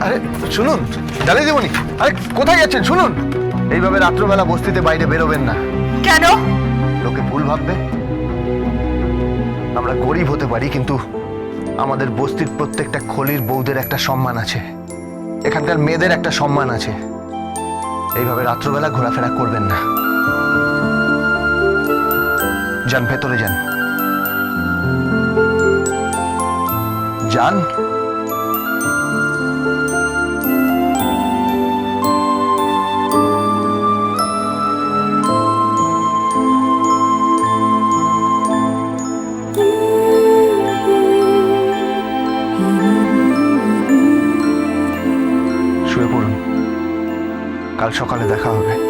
আরে শুনুন জ্বালিয়ে দেবনি আরে কোথায় যাচ্ছেন? শুনুন। এইভাবে রাত্রবেলা বস্তিতে বাইরে বেরোবেন না। কেন? লোকে ভুল ভাববে। আমরা গরিব হতে পারি কিন্তু আমাদের বস্তির প্রত্যেকটা খলির বউদের একটা সম্মান আছে। এখানকার মেয়েদের একটা সম্মান আছে। এইভাবে রাত্রবেলা ঘোরাফেরা করবেন না। যান ভেতরে যান। যান। কাল সকালে দেখা হবে।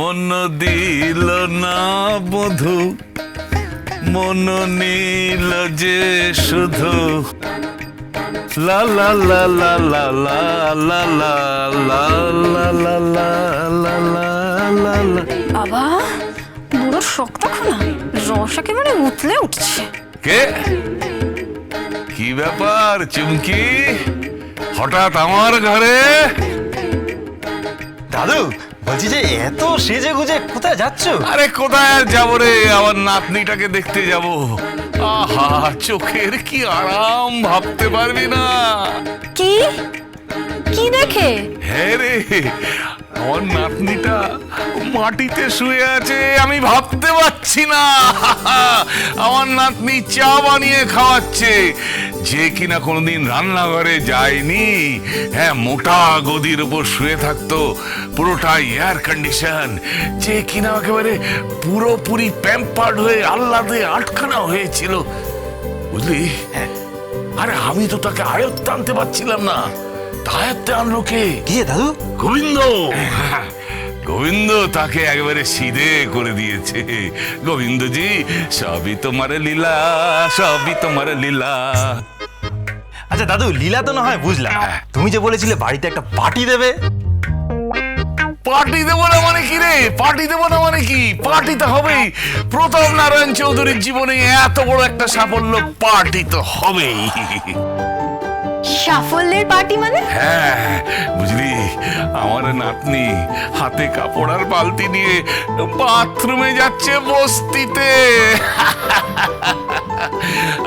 মন দিল না বধু মন নীল যে শুধু লা লা লা লা লা লা লা লা লা লা লা লা লা লা লা লা বাবা বুড়োর শখটা খোলা রস একেবারে উতলে উঠছে কে কি ব্যাপার চুমকি হঠাৎ আমার ঘরে দাদু বলছি যে এত সেজে গুজে কোথায় যাচ্ছ? আরে কোথায় আর যাব রে? আমার নাতনিটাকে দেখতে যাব। আহা চোখের কি আরাম ভাবতে পারবি না। কি? কি দেখে? হ্যাঁ রে আমার নাতনিটা মাটিতে শুয়ে আছে আমি ভাবতে পারছি না। আমার নাতনি চা বানিয়ে খাওয়াচ্ছে। যে কিনা কোনোদিন রান্নাঘরে যায়নি। হ্যাঁ মোটা গদির উপর শুয়ে থাকতো পুরোটাই এয়ার কন্ডিশন যে কিনা একেবারে পুরোপুরি প্যাম্পার্ড হয়ে আহ্লাদে আটখানা হয়েছিল। বুঝলি? আরে আমি তো তাকে আয়ত্তে আনতে পারছিলাম না। তা আয়ত্তে আনলো কে? কি রে দাদু? গোবিন্দ। গোবিন্দ তাকে একেবারে সিধে করে দিয়েছে। গোবিন্দজি সবই তোমার লীলা সবই তোমার লীলা। আচ্ছা দাদু লীলা তো না হয় বুঝলাম। তুমি যে বলেছিলে বাড়িতে একটা পার্টি দেবে। পার্টি দেবো না মানে কি রে? পার্টি দেবো না মানে কি? পার্টি তো হবেই। প্রথম নারায়ণ চৌধুরীর জীবনে এত বড় একটা সাফল্য পার্টি তো হবেই। সাফল্যের পার্টি মানে? হ্যাঁ বুঝলি, আমার নাতনি হাতে কাপড় আর বালতি নিয়ে বাথরুমে যাচ্ছে বস্তিতে।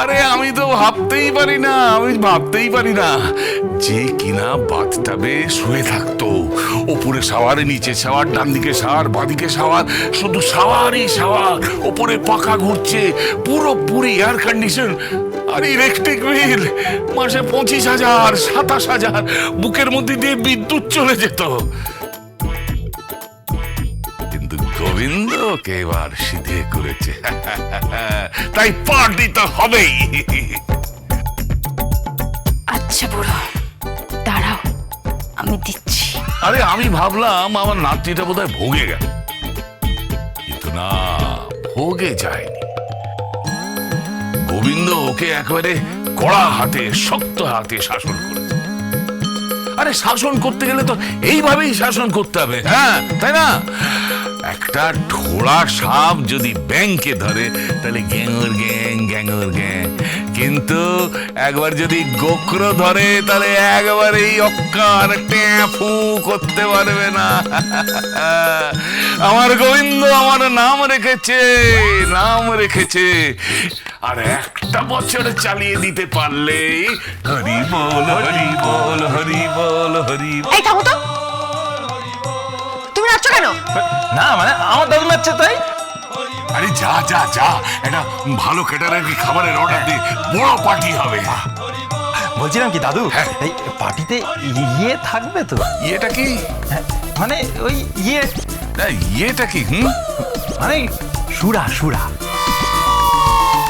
আরে, আমি তো ভাবতেই পারি না, আমি ভাবতেই পারি না যে কিনা বাথটাবে শুয়ে থাকতো। ওপরে শাওয়ারে, নিচে সাওয়ার ডান দিকে শাওয়ার, বাঁদিকে সাওয়ার শুধু সাওয়ারই শাওয়ার, ওপরে পাখা ঘুরছে, পুরোপুরি এয়ার কন্ডিশন আর ইলেকট্রিক বিল মাসে পঁচিশ হাজার সাতাশ হাজার বুকের মধ্যে দিয়ে বিদ্যুৎ চলে যেত। কিন্তু গোবিন্দকে এবার সিধে করেছে। তাই পার্টি তো হবেই। আচ্ছা বুড়ো দাঁড়াও আমি দিচ্ছি। আরে আমি ভাবলাম আমার নাতিটা বোধহয় ভোগে গেল। কিন্তু না ভোগে যায়নি। গোবিন্দ ওকে একেবারে কড়া হাতে শক্ত হাতে শাসন করেছে আরে শাসন করতে গেলে তো এইভাবেই শাসন করতে হবে। হ্যাঁ তাই না? একটা ঠোড়া সাপ যদি ব্যাংকে ধরে তাহলে গ্যাঙর গ্যাং গ্যাঙর গ্যাং। কিন্তু একবার যদি গোক্র ধরে তাহলে একবারেই অক্কার ট্যাফু করতে পারবে না। আমার গোবিন্দ আমার নাম রেখেছে নাম রেখেছে। আর একটা বছর চালিয়ে দিতে পারলে হরি বল হরি বল হরি বল হরি বল। এই থামো তো। তুমি নাচছো কেন? না মানে আমার দাদু নাচছে তাই। আরে যা যা যা। একটা ভালো ক্যাটারার খাবারের অর্ডার দে বড় পার্টি হবে। বলছিলাম কি দাদু? হ্যাঁ। এই পার্টিতে ইয়ে থাকবে তো? ইয়েটা কি? হ্যাঁ, মানে ওই ইয়ে। না, ইয়েটা কি হুম? মানে সুরা সুরা।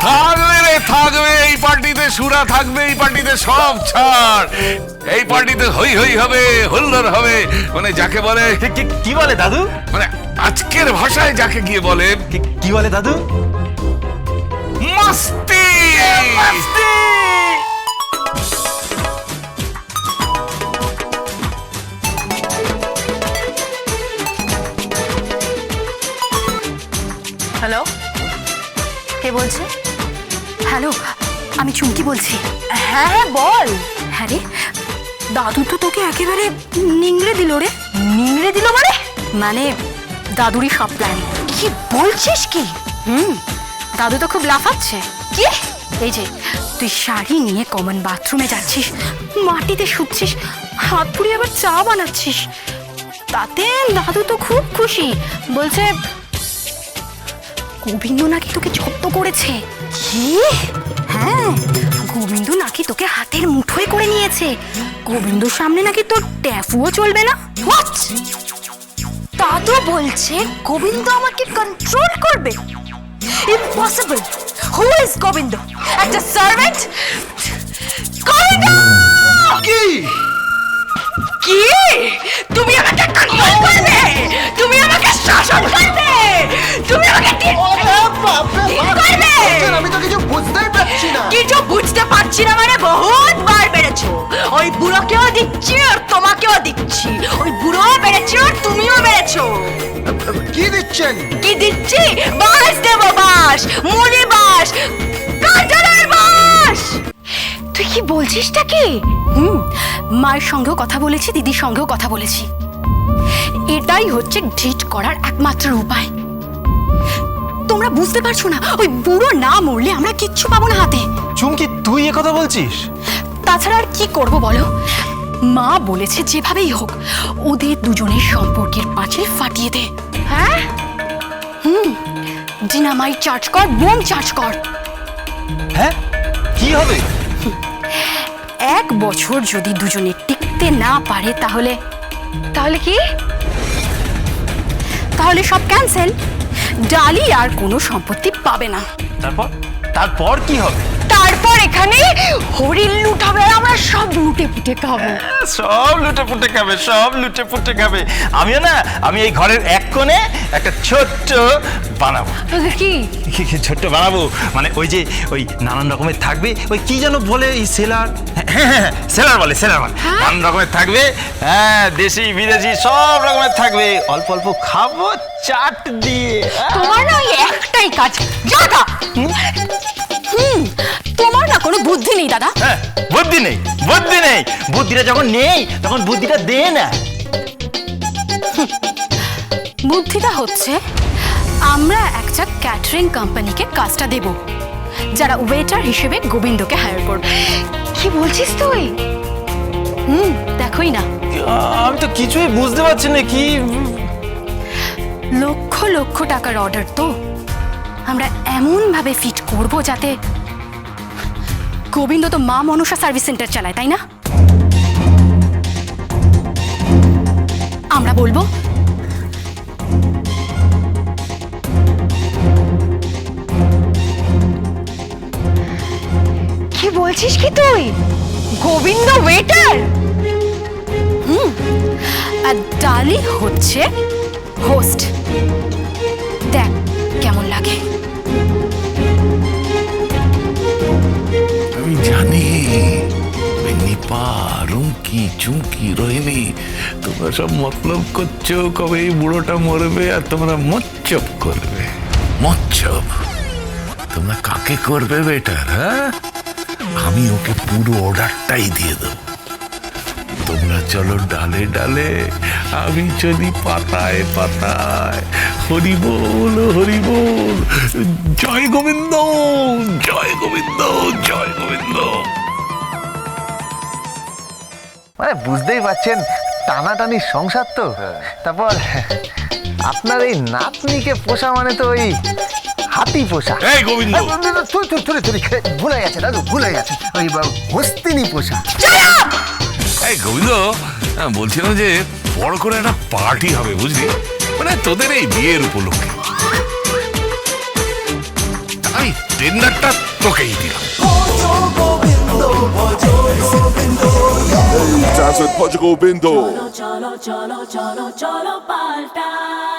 থাকবে রে থাকবে। এই পার্টিতে সুরা থাকবে এই পার্টিতে সব ছাড়। এই পার্টিতে হই হই হবে হুল্লোড় হবে। মানে যাকে বলে কি বলে দাদু? মানে আজকের ভাষায় যাকে গিয়ে বলে কি- বলে দাদু? মাস্তি! হ্যালো? কে বলছে? হ্যালো আমি চুমকি বলছি। হ্যাঁ হ্যাঁ বল। হ্যাঁ রে দাদু তো তোকে একেবারে নিংড়ে দিল রে। নিংড়ে দিল মানে? মানে দাদুরই সব প্ল্যান কি বলছিস কি? হুম, দাদু তো খুব লাফাচ্ছে। কি? এই যে, তুই শাড়ি নিয়ে কমন বাথরুমে যাচ্ছিস, মাটিতে শুচ্ছিস, হাত পুড়িয়ে আবার চা বানাচ্ছিস। তাতে দাদু তো খুব খুশি। বলছে, গোবিন্দ নাকি তোকে জব্দ করেছে। কি? হ্যাঁ গোবিন্দ নাকি তোকে হাতের মুঠোয় করে নিয়েছে। গোবিন্দর সামনে নাকি তোর ট্যাফুও চলবে না। দাদু বলছে গোবিন্দ আমাকে কন্ট্রোল করবে। Impossible who is Gobinda? একটা সার্ভেন্ট গোবিন্দ! কি? কি? তুমি আমাকে কন্ট্রোল করবে? তুমি আমাকে শাসন করবে? তুমি আমাকে ঠিক করবে? আমি তো কিছু বুঝতেই পারছি না। কিছু বুঝতে পারছি না মানে বহুত বার বেড়েছো। ওই বুড়োকেও দিচ্ছি আর তোমাকেও দিচ্ছেন কি দিচ্ছি? বাস দেবো বাস! মুড়ি বাস! কাঁঠালের বাস! তুই কি বলছিসটা কি? হুম মায়ের সঙ্গেও কথা বলেছি দিদির সঙ্গেও কথা বলেছি। এটাই হচ্ছে ঢিট করার একমাত্র উপায়। তোমরা বুঝতে পারছ না ওই বুড়ো না মরলে আমরা কিচ্ছু পাবো না হাতে। চুমকি তুই এ কথা বলছিস? তাছাড়া আর কি করব বলো? মা বলেছে যেভাবেই হোক ওদের দুজনের সম্পর্কের পাঁচিল ফাটিয়ে দে। হ্যাঁ? হুম ডিনামাইট চার্জ কর বোম চার্জ কর। হ্যাঁ? কি হবে? এক বছর যদি দুজনে টিকতে না পারে তাহলে তাহলে কি? তাহলে সব ক্যান্সেল ডালি আর কোনো সম্পত্তি পাবে না। তারপর? তারপর কি হবে? তারপর এখানে হরিণ লুটাবে আর আমরা সব লুটে পুটে খাব। সব লুটে পুটে খাবে সব লুটে পুটে খাবে। আমিও না আমি এই ঘরের এক কোণে একটা ছোট্ট বানাবো। কি? কি- কি ছোট্ট বানাবো? মানে ওই যে ওই নানান রকমের থাকবে ওই কি যেন বলে এই সেলার? হ্যাঁ হ্যাঁ সেলার বলে সেলার বলে। নানান রকমের থাকবে হ্যাঁ দেশি বিদেশি সব রকমের থাকবে। অল্প অল্প খাব চাট দিয়ে। তোমার না ওই একটাই কাজ। হুম? তোমার না কোনো বুদ্ধি নেই দাদা। হ্যাঁ বুদ্ধি নেই বুদ্ধি নেই। বুদ্ধিটা যখন নেই তখন বুদ্ধিটা দে না। বুদ্ধিটা হচ্ছে আমরা একটা ক্যাটারিং কোম্পানিকে কাজটা দেব যারা ওয়েটার হিসেবে গোবিন্দকে হায়ার করবে। কি বলছিস তুই? হুম দেখোই না। আমি তো কিছুই বুঝতে পারছি না কি? লক্ষ লক্ষ টাকার অর্ডার তো আমরা এমন ভাবে ফিট করব যাতে গোবিন্দ তো মা মনসা সার্ভিস সেন্টার চালায় তাই না? আমরা বলব কি বলছিস কি তুই? গোবিন্দ ওয়েটার হুম আর ডালি হচ্ছে হোস্ট রুমকি চুমকি রোহিণী তোমরা সব মতলব করছ, কবে এই বুড়োটা মরবে আর তোমরা মচ্চপ করবে। মচ্ছপ? তোমরা কাকে করবে বেটার হ্যাঁ? আমি ওকে পুরো অর্ডারটাই দিয়ে দেবো। তোমরা চলো ডালে ডালে, আমি চলি পাতায় পাতায়। হরি বল হরি বল জয় গোবিন্দ জয় গোবিন্দ জয় গোবিন্দ। মানে বুঝতেই পারছেন টানাটানি সংসার তো। তারপর আপনার এই নাতনিকে পোষা মানে তো ওই হাতি পোষা। এই গোবিন্দ। তুই তুই তুই তুই ভুলে গেছে দাদু ভুলে গেছে। ওই হস্তিনী পোষা। এই গোবিন্দ বলছিলাম যে বড় করে একটা পার্টি হবে বুঝলি? মানে তোদের এই বিয়ের উপলক্ষে। আমি টেন্ডারটা তোকেই দিলাম। Dance with Portugal Bindo. cholo, cholo, cholo, cholo, cholo, paltai.